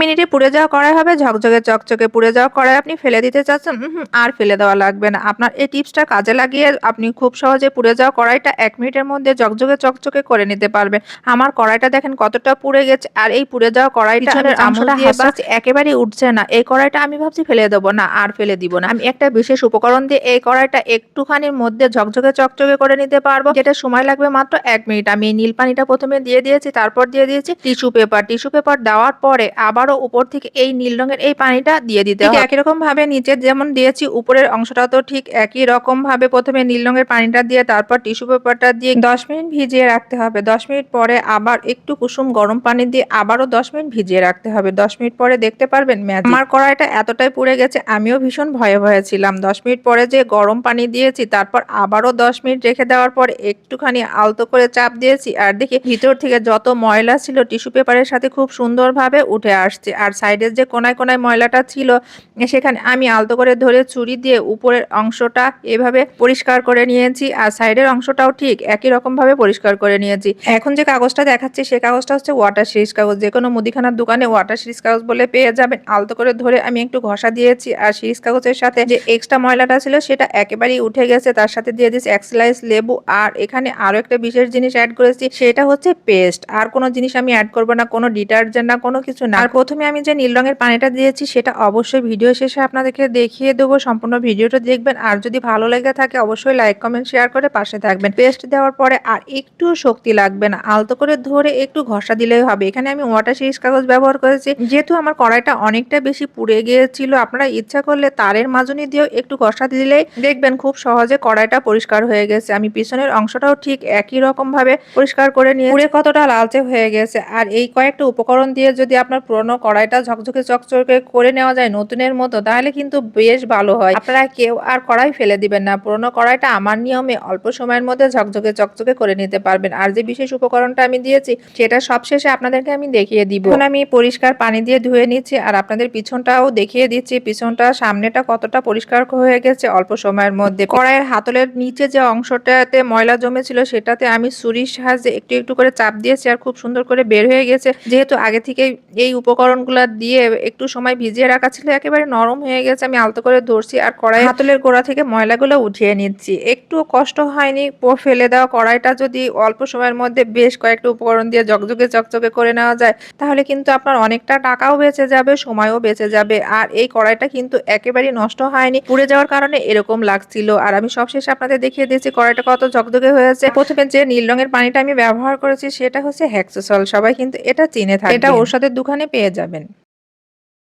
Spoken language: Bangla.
মিনিটে পুড়ে যাওয়া কড়াই হবে ঝকঝকে চকচকে পুড়ে যাওয়া কড়াই আপনি ফেলে দিতে চাচ্ছেন আর ফেলে দেওয়া লাগবে না। আপনার এই টিপসটা কাজে লাগিয়ে আপনি খুব সহজে পুড়ে যাওয়া কড়াইটা এক মিনিটের মধ্যে ঝকঝকে চকচকে করে নিতে পারবেন। আমার কড়াইটা দেখেন কতটা পুড়ে গেছে আর এই পুড়ে যাওয়া কড়াইটা একেবারেই উঠছে না। এই কড়াইটা আমি ভাবছি ফেলে দেবো না আর ফেলে দিব না। আমি একটা বিশেষ উপকরণ দিয়ে এই কড়াইটা একটুখানির মধ্যে ঝকঝকে চকচকে করে নিতে পারব। যেটা সময় লাগবে মাত্র এক মিনিট। আমি নীল পানিটা প্রথমে দিয়ে দিয়েছি তারপর দিয়ে দিয়েছি টিস্যু পেপার। টিস্যু পেপার দেওয়ার পরে আবারও উপর থেকে এই নীল রঙের এই পানিটা দিয়ে দিতে হবে একই রকম ভাবে নিচে যেমন দিয়েছি উপরের অংশটা তো ঠিক একই রকম ভাবে প্রথমে নীল রঙের পানিটা দিয়ে তারপর টিস্যু পেপারটা দিয়ে দশ মিনিট ভিজিয়ে রাখতে হবে। দশ মিনিট পরে আবার একটু কুসুম গরম পানি দিয়ে আবারও দশ মিনিট ভিজিয়ে রাখতে হবে। দশ মিনিট পরে দেখতে পারবেন ম্যাজিক আমার কড়াইটা এতটাই পুড়ে গেছে আমিও ভীষণ ভয়ে ভয়ে ছিলাম। দশ মিনিট পরে যে গরম পানি দিয়েছি তারপর আবারও দশ মিনিট রেখে দেওয়ার পর একটুখানি আলতো করে চাপ দিয়েছি। আর দেখি ভিতর থেকে যত ময়লা ছিল টিস্যু পেপারের সাথে খুব সুন্দরভাবে উঠে আসছে। আর সাইডের যে কোনায় কোনায় ময়লাটা ছিল, সেখানে আমি আলতো করে ধরে ছুরি দিয়ে উপরের অংশটা এভাবে পরিষ্কার করে নিয়েছি, আর সাইডের অংশটাও ঠিক একই রকম ভাবে পরিষ্কার করে নিয়েছি। এখন যে কাগজটা দেখাচ্ছি, সে কাগজটা হচ্ছে ওয়াটার সিরিজ কাগজ। যে কোনো মুদিখানার দোকানে ওয়াটার সিরিজ কাগজ বলে পেয়ে যাবেন। আলতো করে ধরে আমি একটু ঘষা দিয়েছি, আর সিরিজ কাগজের সাথে যে এক্সট্রা ময়লাটা ছিল, সেটা একেবারেই উঠে গেছে। তার সাথে দিয়ে দিয়েছি এক্সলাইস লেবু, আর এখানে আরও একটা বিশেষ জিনিস অ্যাড করেছি, সেটা হচ্ছে পেস্ট আর কোনো জিনিস আমি অ্যাড করব না, কোনো ডিটারজেন্ট না, কোনো কিছু না। প্রথমে আমি যে নীল রঙের পানিটা দিয়েছি, সেটা অবশ্যই ভিডিও শেষে আপনাদেরকে দেখিয়ে দেবো। সম্পূর্ণ ভিডিওটা দেখবেন। আর যদি ভালো লেগে থাকে, অবশ্যই লাইক, কমেন্ট, শেয়ার করে পাশে থাকবেন। পেস্ট দেওয়ার পরে আর একটু শক্তি লাগবে না। আলতো করে ধরে একটু ঘষা দিলেই হবে। এখানে আমি ওয়াটার সিরিজ কাগজ ব্যবহার করেছি। যেহেতু আমার কড়াইটা অনেকটা বেশি পুড়ে গিয়েছিল, আপনারা ইচ্ছা করলে তারের মাজনি দিয়েও একটু ঘষা দিলেই দেখবেন খুব সহজে কড়াইটা পরিষ্কার হয়ে গেছে। আমি পিছনের অংশটাও ঠিক একই রকম ভাবে পরিষ্কার করে নিয়ে পুড়ে কতটা লালচে হয়ে গেছে। আর এই কয়েকটা উপকরণ দিয়ে যদি আপনার পুরনো কড়াইটা ঝকঝকে চকচকে করে নেওয়া যায় নতুনের মতো, তাহলে কিন্তু বেশ ভালো হয়। আপনারা কেউ আর কড়াই ফেলে দিবেন না। পুরনো কড়াইটা আমার নিয়মে অল্প সময়ের মধ্যে ঝকঝকে চকচকে করে নিতে পারবেন। আর যে বিশেষ উপকরণটা আমি দিয়েছি, সেটা সবশেষে আপনাদেরকে আমি দেখিয়ে দিব। এখন আমি পরিষ্কার পানি দিয়ে ধুয়ে নিচ্ছি আর আপনাদের পিছনটাও দেখিয়ে দিচ্ছি। পিছনটা, সামনেটা কতটা পরিষ্কার হয়ে গেছে অল্প সময়ের মধ্যে। কড়াইয়ের হাতলের নিচে যে অংশটাতে ময়লা জমেছিল, সেটাতে আমি ছুরির সাহায্যে একটু একটু করে চাপ দিয়েছি আর খুব সুন্দর করে বের হয়ে গেছে। যেহেতু আগে থেকে এই উপকরণগুলো দিয়ে একটু সময় ভিজিয়ে রাখা ছিল একেবারে নরম হয়ে গেছে। আমি আলতো করে ধরছি আর কড়াই হাতলের গোড়া থেকে ময়লাগুলো উঠিয়ে নিচ্ছি। একটু কষ্ট হয়নি প- ফেলে দেওয়া কড়াইটা যদি অল্প সময়ের মধ্যে বেশ কয়েকটা উপকরণ দিয়ে জকজকে চকচকে করে নেওয়া যায় তাহলে কিন্তু আপনার অনেকটা টাকাও বেঁচে যাবে সময়ও বেঁচে যাবে। আর এই কড়াইটা কিন্তু একেবারেই নষ্ট হয়নি পুড়ে যাওয়ার কারণে এরকম লাগছিল। আর আমি সবশেষে আপনাদের দেখিয়ে দিয়েছি কড়াইটা কত ঝকঝকে হয়েছে। প্রথমে যে নীল রঙের পানিটা আমি ব্যবহার করেছি সেটা হচ্ছে হ্যাক্সোসল সবাই কিন্তু এটা চিনে থাকে এটা ওষুধের দোকানে পেয়ে যাবেন।